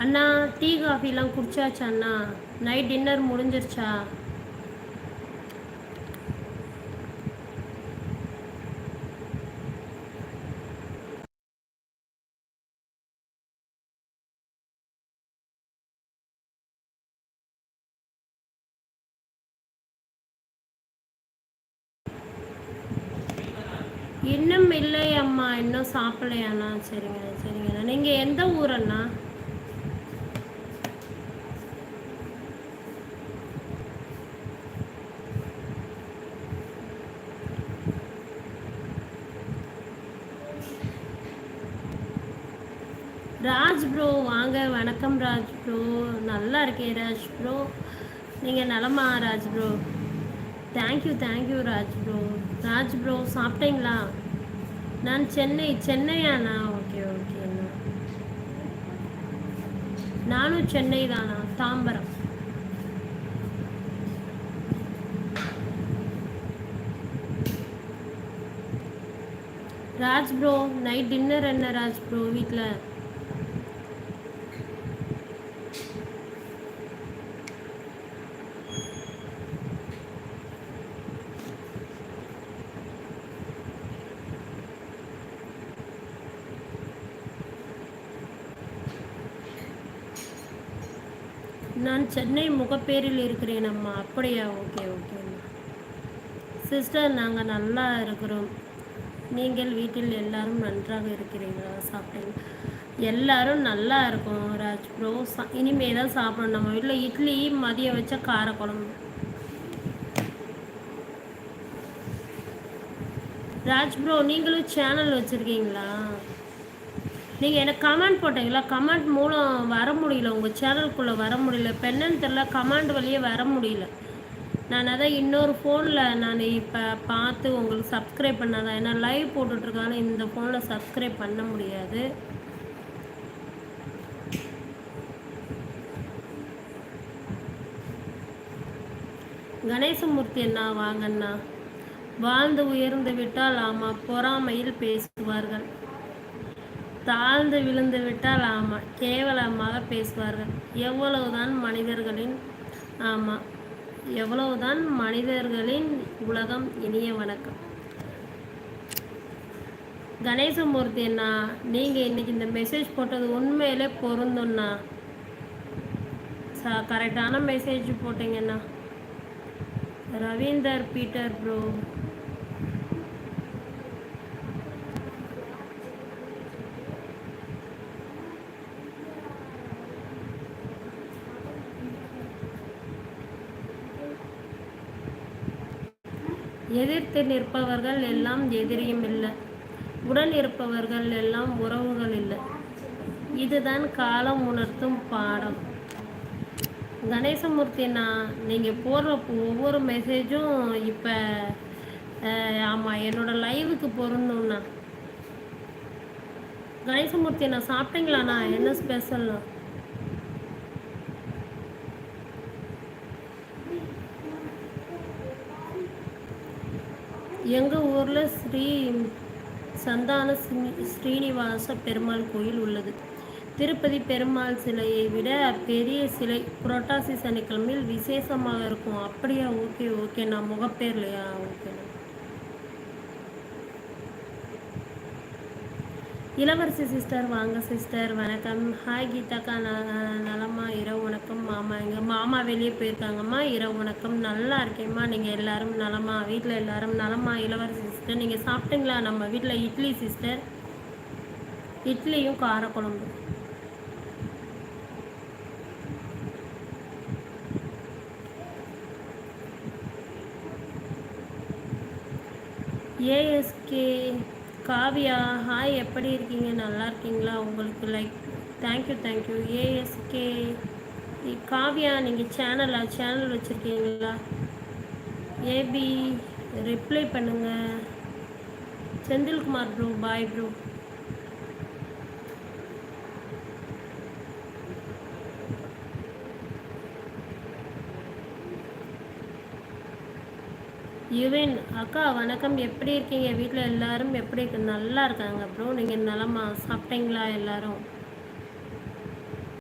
அண்ணா tea காஃபிலாம் குடிச்சாச்சா அண்ணா? நைட் டின்னர் முடிஞ்சிருச்சா? இன்னும் இல்லை அம்மா இன்னும் சாப்பிடலையாண்ணா. சரிங்க சரிங்கண்ணா நீங்கள் எந்த ஊரண்ணா ராஜ் ப்ரோ வாங்க. வணக்கம் ராஜ் ப்ரோ நல்லா இருக்கேன் ராஜ் ப்ரோ நீங்கள் நலமா Raj bro thank you thank you Raj bro Raj bro சாப்பிட்டீங்களா? நான் சென்னை சென்னையாண்ணா ஓகே ஓகேண்ணா நானும் சென்னை தானா Tambaram. Raj bro night dinner என்ன ராஜ் ப்ரோ வீட்டில் நான் சென்னை முகப்பேரில் இருக்கிறேன் அம்மா. அப்படியா? ஓகே ஓகே சிஸ்டர் நாங்கள் நல்லா இருக்கிறோம். நீங்கள் வீட்டில் எல்லாரும் நன்றாக இருக்கிறீங்களா? சாப்பிட்டீங்க. எல்லாரும் நல்லா இருக்கும் ராஜ் ப்ரோ சா இனிமே தான் சாப்பிடணும். நம்ம வீட்டில் இட்லி மதியம் வச்ச காரக்குழம்பு. ராஜ் ப்ரோ நீங்களும் சேனல் வச்சுருக்கீங்களா? நீங்கள் எனக்கு கமெண்ட் போட்டீங்களா? கமெண்ட் மூலம் வர முடியல. உங்கள் சேனலுக்குள்ளே வர முடியல. பெண்ணுன்னு தெரில கமெண்ட் வழியே வர முடியல. நான் அதான் இன்னொரு ஃபோனில் நான் இப்போ பார்த்து உங்களுக்கு சப்ஸ்கிரைப் பண்ணாதான் ஏன்னா லைவ் போட்டுட்ருக்காங்க இந்த ஃபோனில் சப்ஸ்கிரைப் பண்ண முடியாது. கணேசமூர்த்தி அண்ணா வாங்கண்ணா வாழ்ந்து உயர்ந்து விட்டால் ஆமாம். பொறாமையில் பேசுவார்கள். தாழ்ந்து விழுந்து விட்டால் ஆமாம் கேவலமாக பேசுவார்கள். எவ்வளவுதான் மனிதர்களின் ஆமாம் எவ்வளவுதான் மனிதர்களின் உலகம் இனிய வணக்கம். கணேசமூர்த்தி அண்ணா நீங்கள் இன்னைக்கு இந்த மெசேஜ் போட்டது உண்மையிலே பொருந்தும்ண்ணா ச கரெக்டான மெசேஜ் போட்டீங்கண்ணா ரவீந்தர் பீட்டர் ப்ரோ எதிர்த்து நிற்பவர்கள் எல்லாம் எதிரியும் இல்லை. உடன் இருப்பவர்கள் எல்லாம் உறவுகள் இல்லை. இதுதான் காலம் உணர்த்தும் பாடம். கணேசமூர்த்தினா நீங்கள் போடுற ஒவ்வொரு மெசேஜும் இப்போ ஆமாம் என்னோடய லைவுக்கு பொருந்தும்ண்ணா கணேசமூர்த்தி நான் சாப்பிட்டீங்களாண்ணா? என்ன ஸ்பெஷல்ண்ணா எங்கள் ஊரில் ஸ்ரீ சந்தான ஸ்ரீனிவாச பெருமாள் கோயில் உள்ளது. திருப்பதி பெருமாள் சிலையை விட பெரிய சிலை புரட்டாசி சனிக்கிழமையில் விசேஷமாக இருக்கும். அப்படியா? Okay okay. நான் முகப்பேர்லையா? ஓகேண்ணா இளவரசி சிஸ்டர் வாங்க சிஸ்டர். வணக்கம். ஹாய் கீதாக்கா நலமா? இரவு வணக்கம். மாமா எங்கள் மாமா வெளியே போயிருக்காங்கம்மா. இரவு வணக்கம். நல்லா இருக்கேம்மா. நீங்கள் எல்லாரும் நலமா? வீட்டில் எல்லாரும் நலமா? இளவரசி சிஸ்டர் நீங்கள் சாப்பிட்டீங்களா? நம்ம வீட்டில் இட்லி சிஸ்டர். இட்லியும் காரக்குழம்பு. ஏஎஸ்கே காவியா ஹாய் எப்படி இருக்கீங்க? நல்லா இருக்கீங்களா? உங்களுக்கு like thank you thank you ASK Kavya நீங்கள் சேனலா சேனல் வச்சுருக்கீங்களா? ஏபி ரிப்ளை பண்ணுங்கள் Senthilkumar bro bye bro Yuvin அக்கா வணக்கம். எப்படி இருக்கீங்க? வீட்டில் எல்லாரும் எப்படி இருக்கு நல்லா இருக்காங்க ப்ரோ நீங்கள் நலமா? சாப்பிட்டீங்களா எல்லாரும்?